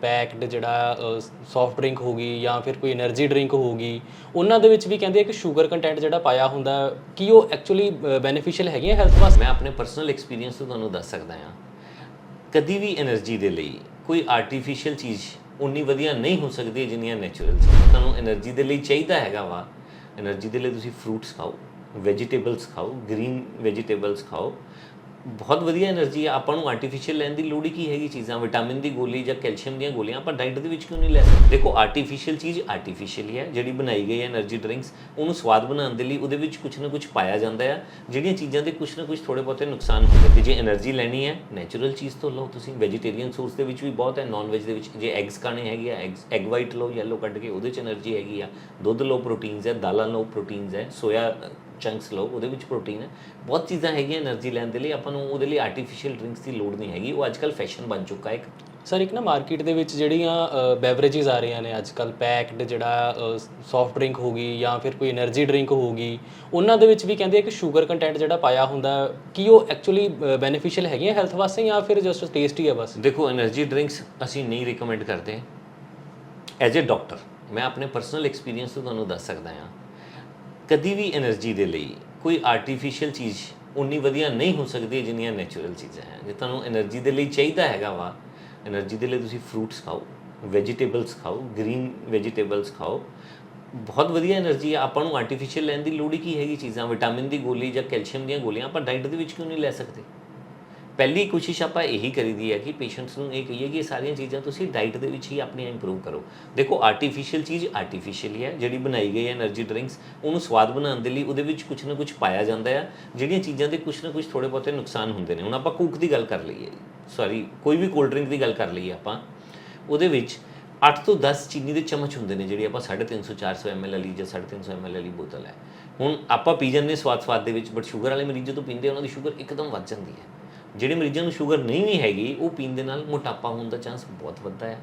Packed ਜਿਹੜਾ soft drink ਹੋ ਗਈ ਜਾਂ ਫਿਰ ਕੋਈ એનર્ਜੀ ਡਰਿੰਕ ਹੋ ਗਈ, ਉਹਨਾਂ ਦੇ ਵਿੱਚ ਵੀ ਕਹਿੰਦੇ ਆ ਕਿ 슈ਗਰ ਕੰਟੈਂਟ ਜਿਹੜਾ ਪਾਇਆ ਹੁੰਦਾ, ਕੀ ਉਹ ਐਕਚੁਅਲੀ ਬੈਨੀਫੀਸ਼ੀਅਲ ਹੈਗੀ ਹੈ ਹੈਲਥ ਵਾਸਤੇ? ਮੈਂ ਆਪਣੇ ਪਰਸਨਲ ਐਕਸਪੀਰੀਅੰਸ ਤੋਂ ਤੁਹਾਨੂੰ ਦੱਸ ਸਕਦਾ ਹਾਂ। ਕਦੀ ਵੀ એનર્ਜੀ ਦੇ ਲਈ ਕੋਈ ਆਰਟੀਫੀਸ਼ੀਅਲ ਚੀਜ਼ ਉਨੀ ਵਧੀਆ ਨਹੀਂ ਹੋ ਸਕਦੀ ਜਿੰਨੀਆਂ ਨੇਚਰਲ ਤੁਹਾਨੂੰ એનર્ਜੀ ਦੇ ਲਈ ਚਾਹੀਦਾ ਹੈਗਾ ਵਾ। એનર્ਜੀ ਦੇ ਲਈ ਤੁਸੀਂ ਫਰੂਟਸ ਖਾਓ ਵੈਜੀਟੇਬਲਸ ਖਾਓ ਗ੍ਰੀਨ ਵੈਜੀਟੇਬਲਸ ਖਾਓ। ਬਹੁਤ ਵਧੀਆ એનર્ਜੀ ਆ। ਆਪਾਂ ਨੂੰ ਆਰਟੀਫੀਸ਼ੀਅਲ ਲੈਣ ਦੀ ਲੋੜ ਹੀ ਕੀ ਹੈਗੀ ਚੀਜ਼ਾਂ? ਵਿਟਾਮਿਨ ਦੀ ਗੋਲੀ ਜਾਂ ਕੈਲਸ਼ੀਅਮ ਦੀਆਂ ਗੋਲੀਆਂ ਆਪਾਂ ਡਾਈਟ ਦੇ ਵਿੱਚ ਕਿਉਂ ਨਹੀਂ ਲੈ ਸਕਦੇ? ਦੇਖੋ ਆਰਟੀਫੀਸ਼ੀਅਲ ਚੀਜ਼ ਆਰਟੀਫੀਸ਼ੀਅਲ ਹੀ ਹੈ ਜਿਹੜੀ ਬਣਾਈ ਗਈ ਹੈ એનર્ਜੀ ਡਰਿੰਕਸ ਉਹਨੂੰ ਸਵਾਦ ਬਣਾਉਣ ਦੇ ਲਈ ਉਹਦੇ ਵਿੱਚ ਕੁਝ ਨਾ ਕੁਝ ਪਾਇਆ ਜਾਂਦਾ ਹੈ ਜਿਹੜੀਆਂ ਚੀਜ਼ਾਂ ਦੇ ਕੁਝ ਨਾ ਕੁਝ ਥੋੜੇ ਬਹੁਤੇ ਨੁਕਸਾਨ ਹੁੰਦੇ ਤੇ ਜੇ એનર્ਜੀ ਲੈਣੀ ਹੈ ਨੈਚੁਰਲ ਚੀਜ਼ ਤੋਂ ਲਓ ਤੁਸੀਂ। ਵੈਜੀਟੇਰੀਅਨ ਸੋਰਸ ਦੇ ਵਿੱਚ ਵੀ ਬਹੁਤ ਹੈ ਨਾਨ ਵੈਜ ਦੇ ਵਿੱਚ। ਜੇ ਐਗਸ ਕਾਣੇ ਹੈਗੇ ਆ ਐਗਸ ਐਗ ਵਾਈਟ ਲਓ ਯੈਲੋ ਕੱਢ ਕੇ ਉਹਦੇ ਚ એનર્ਜੀ ਹੈਗੀ ਆ। ਦੁੱਧ ਲਓ ਪ੍ਰੋਟੀਨਸ ਹੈ, ਦਾਲਾਂ ਲਓ ਪ੍ਰੋਟੀਨਸ ਹੈ ਸੋਇਆ ਚੰਕਸ ਲਓ ਉਹਦੇ ਵਿੱਚ ਪ੍ਰੋਟੀਨ ਹੈ। ਬਹੁਤ ਚੀਜ਼ਾਂ ਹੈਗੀਆਂ એનર્ਜੀ ਲੈਣ ਦੇ ਲਈ ਆਪਾਂ ਨੂੰ ਉਹਦੇ ਲਈ ਆਰਟੀਫੀਸ਼ੀਅਲ ਡਰਿੰਕਸ ਦੀ ਲੋੜ ਨਹੀਂ ਹੈਗੀ ਉਹ ਅੱਜ ਅੱਜਕੱਲ ਫੈਸ਼ਨ ਬਣ ਚੁੱਕਾ ਹੈ ਇੱਕ। ਸਰ ਇੱਕ ਨਾ ਮਾਰਕੀਟ ਦੇ ਵਿੱਚ ਜਿਹੜੀਆਂ ਬੈਵਰੇजेस ਆ ਰਹੀਆਂ ਨੇ ਅੱਜ ਕੱਲ ਪੈਕਡ ਜਿਹੜਾ ਸੌਫਟ ਡਰਿੰਕ ਹੋ ਗਈ ਜਾਂ ਫਿਰ ਕੋਈ એનર્ਜੀ ਡਰਿੰਕ ਹੋ ਗਈ ਉਹਨਾਂ ਦੇ ਵਿੱਚ ਵੀ ਕਹਿੰਦੇ ਇੱਕ ਕਿ 슈ਗਰ ਕੰਟੈਂਟ ਜਿਹੜਾ ਪਾਇਆ ਹੁੰਦਾ ਕੀ ਉਹ ਐਕਚੁਅਲੀ ਬੈਨੀਫੀਸ਼ੀਅਲ ਹੈਗੀਆਂ ਹੈਲਥ ਵਾਸਤੇ ਜਾਂ ਫਿਰ ਜਸਟ ਟੇਸਟੀ ਹੈ ਬਸ? ਦੇਖੋ એનર્ਜੀ ਡਰਿੰਕਸ ਅਸੀਂ ਨਹੀਂ ਰეკਮੈਂਡ ਕਰਦੇ। ਐਜ਼ ਅ ਡਾਕਟਰ ਮੈਂ ਆਪਣੇ ਪਰਸਨਲ ਐਕਸਪੀਰੀਅੰਸ ਤੋਂ ਤੁਹਾਨੂੰ ਦੱਸ ਸਕਦਾ ਹਾਂ। ਕਦੀ ਵੀ એનર્ਜੀ ਦੇ ਲਈ ਕੋਈ ਆਰਟੀਫੀਸ਼ੀਅਲ ਚੀਜ਼ ਉਨੀ ਵਧੀਆ ਨਹੀਂ ਹੋ ਸਕਦੀ ਜਿੰਨੀਆਂ ਨੇਚਰਲ ਚੀਜ਼ਾਂ ਹੈ। ਜੇ ਤੁਹਾਨੂੰ એનર્ਜੀ ਦੇ ਲਈ ਚਾਹੀਦਾ ਹੈਗਾ ਵਾ એનર્ਜੀ ਦੇ ਲਈ ਤੁਸੀਂ ਫਰੂਟਸ ਖਾਓ ਵੈਜੀਟੇਬਲਸ ਖਾਓ ਗ੍ਰੀਨ ਵੈਜੀਟੇਬਲਸ ਖਾਓ, ਬਹੁਤ ਵਧੀਆ એનર્ਜੀ ਆ ਆਪਾਂ ਨੂੰ ਆਰਟੀਫੀਸ਼ੀਅਲ ਲੈਣ ਦੀ ਲੋੜ ਹੀ ਕੀ ਹੈਗੀ ਚੀਜ਼ਾਂ? ਵਿਟਾਮਿਨ ਦੀ ਗੋਲੀ ਜਾਂ ਕੈਲਸ਼ੀਅਮ ਦੀਆਂ ਗੋਲੀਆਂ ਆਪਾਂ ਡਾਈਟ ਦੇ ਵਿੱਚ ਕਿਉਂ ਨਹੀਂ ਲੈ ਸਕਦੇ? ਪਹਿਲੀ ਕੋਸ਼ਿਸ਼ ਆਪਾਂ ਇਹੀ ਕਰੀਦੀ ਹੈ ਕਿ ਪੇਸ਼ੈਂਟਸ ਨੂੰ ਇਹ ਕਹੀਏ ਕਿ ਇਹ ਸਾਰੀਆਂ ਚੀਜ਼ਾਂ ਤੁਸੀਂ ਡਾਈਟ ਦੇ ਵਿੱਚ ਹੀ ਆਪਣੀਆਂ ਇੰਪਰੂਵ ਕਰੋ। ਦੇਖੋ ਆਰਟੀਫੀਸ਼ੀਅਲ ਚੀਜ਼ ਆਰਟੀਫੀਸ਼ੀਅਲੀ ਹੈ ਜਿਹੜੀ ਬਣਾਈ ਗਈ ਹੈ એનર્ਜੀ ਡਰਿੰਕਸ ਉਹਨੂੰ ਸਵਾਦ ਬਣਾਉਣ ਦੇ ਲਈ ਉਹਦੇ ਵਿੱਚ ਕੁਝ ਨਾ ਕੁਝ ਪਾਇਆ ਜਾਂਦਾ ਹੈ, ਜਿਹੜੀਆਂ ਚੀਜ਼ਾਂ ਦੇ ਕੁਝ ਨਾ ਕੁਝ ਥੋੜੇ ਬਹੁਤੇ ਨੁਕਸਾਨ ਹੁੰਦੇ ਨੇ। ਹੁਣ ਆਪਾਂ ਕੋਕ ਦੀ ਗੱਲ ਕਰ ਲਈਏ ਸੌਰੀ ਕੋਈ ਵੀ ਕੋਲਡ ਡਰਿੰਕ ਦੀ ਗੱਲ ਕਰ ਲਈਏ ਆਪਾਂ, ਉਹਦੇ ਵਿੱਚ 8 ਤੋਂ 10 ਚੀਨੀ ਦੇ ਚਮਚ ਹੁੰਦੇ ਨੇ, ਜਿਹੜੇ ਆਪਾਂ 350 400 ml ਵਾਲੀ ਜਾਂ 350 ml ਵਾਲੀ ਬੋਤਲ ਹੈ। ਹੁਣ ਆਪਾਂ ਪੀ ਜਾਂਦੇ ਸਵਾਦ ਸਵਾਦ ਦੇ ਵਿੱਚ ਬਟ ਸ਼ੂਗਰ ਵਾਲੇ ਮਰੀਜ਼ ਜਦੋਂ ਪੀਂਦੇ ਉਹਨਾਂ ਦੀ ਸ਼ੂਗਰ ਇੱਕਦਮ ਵੱਧ ਜਾਂਦੀ ਹੈ। ਜਿਹੜੇ ਮਰੀਜ਼ਾਂ ਨੂੰ ਸ਼ੂਗਰ ਨਹੀਂ ਵੀ ਹੈਗੀ, ਉਹ ਪੀਣ ਦੇ ਨਾਲ ਮੋਟਾਪਾ ਹੋਣ ਦਾ ਚਾਂਸ ਬਹੁਤ ਵੱਧਦਾ ਹੈ।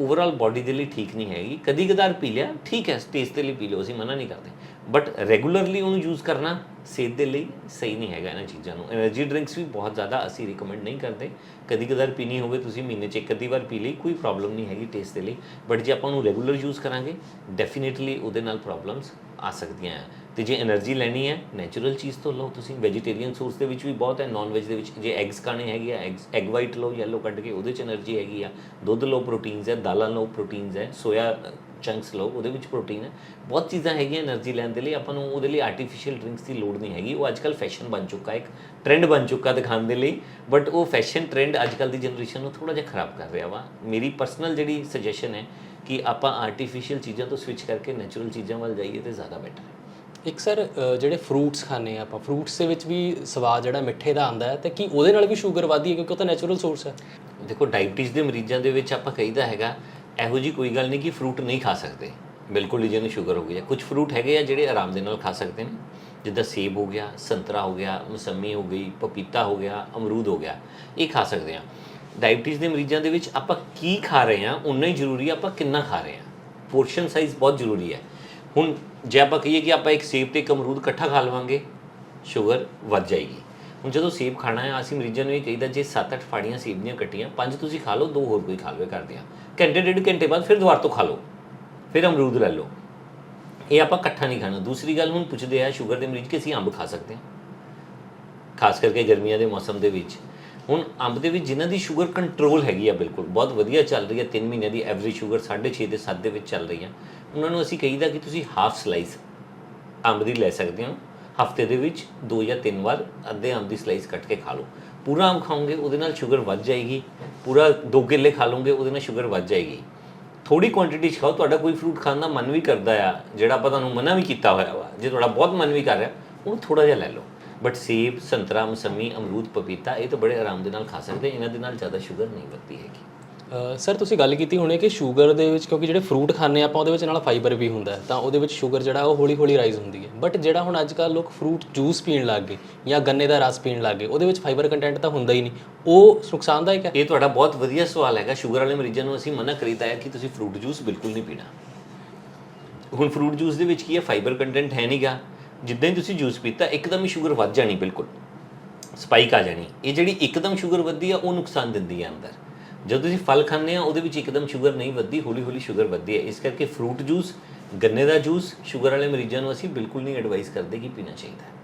ਓਵਰਆਲ ਬਾਡੀ ਦੇ ਲਈ ਠੀਕ ਨਹੀਂ ਹੈਗੀ। ਕਦੀ ਕਦਾਰ ਪੀ ਲਿਆ, ਠੀਕ ਹੈ, ਸਟੇਜ 'ਤੇ ਲਈ ਪੀ ਲਓ, ਅਸੀਂ ਮਨਾ ਨਹੀਂ ਕਰਦੇ। ਬਟ ਰੈਗੂਲਰਲੀ ਉਹਨੂੰ ਯੂਜ਼ ਕਰਨਾ ਸਿਹਤ ਦੇ ਲਈ ਸਹੀ ਨਹੀਂ ਹੈਗਾ ਇਹਨਾਂ ਚੀਜ਼ਾਂ ਨੂੰ। એનર્ਜੀ ਡਰਿੰਕਸ ਵੀ ਬਹੁਤ ਜ਼ਿਆਦਾ ਅਸੀਂ ਰეკਮੈਂਡ ਨਹੀਂ ਕਰਦੇ। ਕਦੀ ਕਦਾਰ ਪੀਣੀ ਹੋਵੇ, ਤੁਸੀਂ ਮਹੀਨੇ 'ਚ ਇੱਕ ਅੱਧੀ ਵਾਰ ਪੀ ਲਈ, ਕੋਈ ਪ੍ਰੋਬਲਮ ਨਹੀਂ ਹੈਗੀ ਟੇਸਟ ਦੇ ਲਈ। ਬਟ ਜੇ ਆਪਾਂ ਨੂੰ ਰੈਗੂਲਰ ਯੂਜ਼ ਕਰਾਂਗੇ ਡੈਫੀਨਿਟਲੀ ਉਹਦੇ ਨਾਲ ਪ੍ਰੋਬਲਮਸ ਆ ਸਕਦੀਆਂ ਆ। ਤੇ ਜੇ એનર્ਜੀ ਲੈਣੀ ਹੈ ਨੇਚਰਲ ਚੀਜ਼ ਤੋਂ ਲਓ ਤੁਸੀਂ। ਵੈਜੀਟੇਰੀਅਨ ਸੋਰਸ ਦੇ ਵਿੱਚ ਵੀ ਬਹੁਤ ਹੈ ਨਾਨ ਵੈਜ ਦੇ ਵਿੱਚ। ਜੇ ਐਗਸ ਖਾਣੇ ਹੈਗੇ ਆ ਐਗਸ ਐਗ ਵਾਈਟ ਲਓ ਯੈਲੋ ਕੱਢ ਕੇ ਉਹਦੇ ਚ એનર્ਜੀ ਹੈਗੀ ਆ। ਦੁੱਧ ਲਓ ਪ੍ਰੋਟੀਨਸ ਹੈ, ਦਾਲਾਂ ਲਓ ਪ੍ਰੋਟੀਨਸ ਹੈ ਸੋਇਆ ਚੰਕਸ ਲਓ, ਉਹਦੇ ਵਿੱਚ ਪ੍ਰੋਟੀਨ ਹੈ। ਬਹੁਤ ਚੀਜ਼ਾਂ ਹੈਗੀਆਂ એનર્ਜੀ ਲੈਣ ਦੇ ਲਈ। ਆਪਾਂ ਨੂੰ ਉਹਦੇ ਲਈ ਆਰਟੀਫੀਸ਼ੀਅਲ ਡਰਿੰਕਸ ਦੀ ਲੋੜ ਨਹੀਂ ਹੈਗੀ। ਉਹ ਅੱਜਕੱਲ ਫੈਸ਼ਨ ਬਣ ਚੁੱਕਾ ਇੱਕ ਟ੍ਰੈਂਡ ਬਣ ਚੁੱਕਾ ਦਿਖਾਉਣ ਦੇ ਲਈ। ਬਟ ਉਹ ਫੈਸ਼ਨ ਟ੍ਰੈਂਡ ਅੱਜਕੱਲ ਦੀ ਜਨਰੇਸ਼ਨ ਨੂੰ ਥੋੜਾ ਜਿਹਾ ਖਰਾਬ ਕਰ ਰਿਹਾ ਵਾ। ਮੇਰੀ ਪਰਸਨਲ ਜਿਹੜੀ ਸੁਜੈਸ਼ਨ ਹੈ ਕਿ ਆਪਾਂ ਆਰਟੀਫੀਸ਼ੀਅਲ ਚੀਜ਼ਾਂ ਤੋਂ ਸਵਿਚ ਕਰਕੇ ਨੈਚੁਰਲ ਚੀਜ਼ਾਂ ਵੱਲ ਜਾਈਏ ਤੇ ਜ਼ਿਆਦਾ ਬੈਟਰ ਹੈ। ਇੱਕ ਸਰ ਜਿਹੜੇ ਫਰੂਟਸ ਖਾਣੇ ਆ ਆਪਾਂ ਫਰੂਟਸ ਦੇ ਵਿੱਚ ਵੀ ਸਵਾਦ ਜਿਹੜਾ ਮਿੱਠੇ ਦਾ ਆਂਦਾ ਹੈ ਤੇ ਕੀ ਉਹਦੇ ਨਾਲ ਵੀ ਸ਼ੂਗਰ ਵਧਦੀ ਹੈ ਕਿਉਂਕਿ ਉਹ ਤਾਂ ਨੈਚੁਰਲ ਸੋਰਸ ਹੈ? ਦੇਖੋ ਡਾਇਬੀਟੀਜ਼ ਦੇ ਮਰੀਜ਼ਾਂ ਦੇ ਵਿੱਚ ਆਪਾਂ ਕਹੀਦਾ ਹੈਗਾ ਇਹੋ ਜੀ ਕੋਈ ਗੱਲ ਨਹੀਂ ਕਿ ਫਰੂਟ ਨਹੀਂ ਖਾ ਸਕਦੇ। ਬਿਲਕੁਲ ਹੀ ਜਿਹਨੂੰ ਸ਼ੂਗਰ ਹੋ ਗਈ ਹੈ। ਕੁਝ ਫਰੂਟ ਹੈਗੇ ਆ ਜਿਹੜੇ ਆਰਾਮ ਦੇ ਨਾਲ ਖਾ ਸਕਦੇ ਨੇ। ਜਿੱਦਾਂ ਸੇਬ ਹੋ ਗਿਆ, ਸੰਤਰਾ ਹੋ ਗਿਆ, ਮਸੰਮੀ ਹੋ ਗਈ, ਪਪੀਤਾ ਹੋ ਗਿਆ, ਅਮਰੂਦ ਹੋ ਗਿਆ, ਇਹ ਖਾ ਸਕਦੇ ਆ ਡਾਇਬੀਟੀਜ਼ ਦੇ ਮਰੀਜ਼ਾਂ ਦੇ ਵਿੱਚ ਆਪਾਂ ਕੀ ਖਾ ਰਹੇ ਆ ਉਨਾ ਹੀ ਜ਼ਰੂਰੀ ਆਪਾਂ ਕਿੰਨਾ ਖਾ ਰਹੇ ਆ ਪੋਰਸ਼ਨ ਸਾਈਜ਼ ਬਹੁਤ ਜ਼ਰੂਰੀ ਹੈ। ਹੁਣ ਜੇ ਆਪਾਂ ਕਹੀਏ ਕਿ ਆਪਾਂ ਇੱਕ ਸੇਬ ਤੇ ਇੱਕ ਅਮਰੂਦ ਇਕੱਠਾ ਖਾ ਲਵਾਂਗੇ ਸ਼ੂਗਰ ਵੱਧ ਜਾਏਗੀ। ਹੁਣ ਜਦੋਂ ਸੇਬ ਖਾਣਾ ਹੈ, ਅਸੀਂ ਮਰੀਜ਼ਾਂ ਨੂੰ ਇਹ ਕਹੀਦਾ, ਜੇ 7-8 ਫਾੜੀਆਂ ਸੇਬ ਦੀਆਂ ਕੱਟੀਆਂ, ਪੰਜ ਤੁਸੀਂ ਖਾ ਲਓ, ਦੋ ਹੋਰ ਕੋਈ ਖਾ ਲਵੇ ਕਰਦੇ ਆ ਘੰਟੇ, ਡੇਢ ਘੰਟੇ ਬਾਅਦ ਫਿਰ ਦੁਬਾਰਾ ਤੋਂ ਖਾ ਲਓ। ਫਿਰ ਅਮਰੂਦ ਲੈ ਲਓ। ਇਹ ਆਪਾਂ ਇਕੱਠਾ ਨਹੀਂ ਖਾਣਾ। ਦੂਸਰੀ ਗੱਲ ਹੁਣ ਪੁੱਛਦੇ ਆ, ਸ਼ੂਗਰ ਦੇ ਮਰੀਜ਼ ਕਿ ਅਸੀਂ ਅੰਬ ਖਾ ਸਕਦੇ ਹਾਂ ਖਾਸ ਕਰਕੇ ਗਰਮੀਆਂ ਦੇ ਮੌਸਮ ਦੇ ਵਿੱਚ। ਹੁਣ ਅੰਬ ਦੇ ਵਿੱਚ ਜਿਨ੍ਹਾਂ ਦੀ ਸ਼ੂਗਰ ਕੰਟਰੋਲ ਹੈਗੀ ਆ, ਬਿਲਕੁਲ, ਬਹੁਤ ਵਧੀਆ ਚੱਲ ਰਹੀ ਹੈ 3 ਮਹੀਨਿਆਂ ਦੀ ਐਵਰੇਜ ਸ਼ੂਗਰ 6.5 ਦੇ 7 ਦੇ ਵਿੱਚ ਚੱਲ ਰਹੀ ਆ। ਉਹਨਾਂ ਨੂੰ ਅਸੀਂ ਕਹੀਦਾ ਕਿ ਤੁਸੀਂ ਹਾਫ ਸਲਾਈਸ ਅੰਬ ਦੀ ਲੈ ਸਕਦੇ ਹੋ। ਹਫ਼ਤੇ ਦੇ ਵਿੱਚ ਦੋ ਜਾਂ ਤਿੰਨ ਵਾਰ ਅੱਧੇ ਅੰਬ ਦੀ ਸਲਾਈਸ ਕੱਟ ਕੇ ਖਾ ਲਓ। ਪੂਰਾ ਅੰਬ ਖਾਓਗੇ, ਉਹਦੇ ਨਾਲ ਸ਼ੂਗਰ ਵੱਧ ਜਾਏਗੀ। ਪੂਰਾ ਦੋ ਕਿੱਲੇ ਖਾ ਲਓਗੇ, ਉਹਦੇ ਨਾਲ ਸ਼ੂਗਰ ਵੱਧ ਜਾਏਗੀ। ਥੋੜੀ ਕੁਆਂਟੀਟੀ 'ਚ ਖਾਓ, ਤੁਹਾਡਾ ਕੋਈ ਫਰੂਟ ਖਾਣ ਦਾ ਮਨ ਵੀ ਕਰਦਾ ਆ, ਜਿਹੜਾ ਆਪਾਂ ਤੁਹਾਨੂੰ ਮਨਾ ਵੀ ਕੀਤਾ ਹੋਇਆ ਵਾ, ਜੇ ਤੁਹਾਡਾ ਬਹੁਤ ਮਨ ਵੀ ਕਰ ਰਿਹਾ, ਉਹਨੂੰ ਥੋੜਾ ਜਿਹਾ ਲੈ ਲਓ। ਬਟ ਸੇਬ, ਸੰਤਰਾ, ਮਸੰਮੀ, ਅਮਰੂਦ, ਪਪੀਤਾ, ਇਹ ਤਾਂ ਬੜੇ ਆਰਾਮ ਦੇ ਨਾਲ ਖਾ ਸਕਦੇ, ਇਹਨਾਂ ਦੇ ਨਾਲ ਜ਼ਿਆਦਾ ਸ਼ੂਗਰ ਨਹੀਂ ਵੱਧਦੀ ਹੈਗੀ। ਸਰ ਤੁਸੀਂ ਗੱਲ ਕੀਤੀ ਹੋਣੀ ਕਿ ਸ਼ੂਗਰ ਦੇ ਵਿੱਚ ਕਿਉਂਕਿ ਜਿਹੜੇ ਫਰੂਟ ਖਾਂਦੇ ਆਪਾਂ ਉਹਦੇ ਵਿੱਚ ਨਾਲ ਫਾਈਬਰ ਵੀ ਹੁੰਦਾ ਹੈ, ਤਾਂ ਉਹਦੇ ਵਿੱਚ ਸ਼ੂਗਰ ਜਿਹੜਾ ਉਹ ਹੌਲੀ ਹੌਲੀ ਰਾਈਜ਼ ਹੁੰਦੀ ਹੈ। ਬਟ ਜਿਹੜਾ ਹੁਣ ਅੱਜ ਕੱਲ੍ਹ ਲੋਕ ਫਰੂਟ ਜੂਸ ਪੀਣ ਲੱਗ ਗਏ ਜਾਂ ਗੰਨੇ ਦਾ ਰਸ ਪੀਣ ਲੱਗ ਗਏ ਉਹਦੇ ਵਿੱਚ ਫਾਈਬਰ ਕੰਟੈਂਟ ਤਾਂ ਹੁੰਦਾ ਹੀ ਨਹੀਂ। ਉਹ ਨੁਕਸਾਨਦਾਇਕ ਹੈ? ਇਹ ਤੁਹਾਡਾ ਬਹੁਤ ਵਧੀਆ ਸਵਾਲ ਹੈਗਾ। ਸ਼ੂਗਰ ਵਾਲੇ ਮਰੀਜ਼ਾਂ ਨੂੰ ਅਸੀਂ ਮਨਾ ਕਰੀਦਾ ਹੈ ਕਿ ਤੁਸੀਂ ਫਰੂਟ ਜੂਸ ਬਿਲਕੁਲ ਨਹੀਂ ਪੀਣਾ। ਹੁਣ ਫਰੂਟ ਜੂਸ ਦੇ ਵਿੱਚ ਕੀ ਹੈ? ਫਾਈਬਰ ਕੰਟੈਂਟ ਹੈ ਨਹੀਂਗਾ ਜਿੱਦਾਂ ਹੀ ਤੁਸੀਂ ਜੂਸ ਪੀਤਾ ਇੱਕਦਮ ਹੀ ਸ਼ੂਗਰ ਵੱਧ ਜਾਣੀ ਬਿਲਕੁਲ। ਸਪਾਈਕ ਆ ਜਾਣੀ। ਇਹ ਜਿਹੜੀ ਇੱਕਦਮ ਸ਼ੂਗਰ ਵੱਧਦੀ ਆ ਉਹ ਨੁਕਸਾਨ ਦਿੰਦੀ ਹੈ ਅੰਦਰ। ਜਦੋਂ ਤੁਸੀਂ ਫਲ ਖਾਂਦੇ ਆ, ਉਹਦੇ ਵਿੱਚ ਇੱਕਦਮ ਸ਼ੂਗਰ ਨਹੀਂ ਵੱਧਦੀ, ਹੌਲੀ ਹੌਲੀ ਸ਼ੂਗਰ ਵੱਧਦੀ ਹੈ। ਇਸ ਕਰਕੇ ਫਰੂਟ ਜੂਸ ਗੰਨੇ ਦਾ ਜੂਸ ਸ਼ੂਗਰ ਵਾਲੇ ਮਰੀਜ਼ਾਂ ਨੂੰ ਅਸੀਂ ਬਿਲਕੁਲ ਨਹੀਂ ਐਡਵਾਈਸ ਕਰਦੇ ਕਿ ਪੀਣਾ ਚਾਹੀਦਾ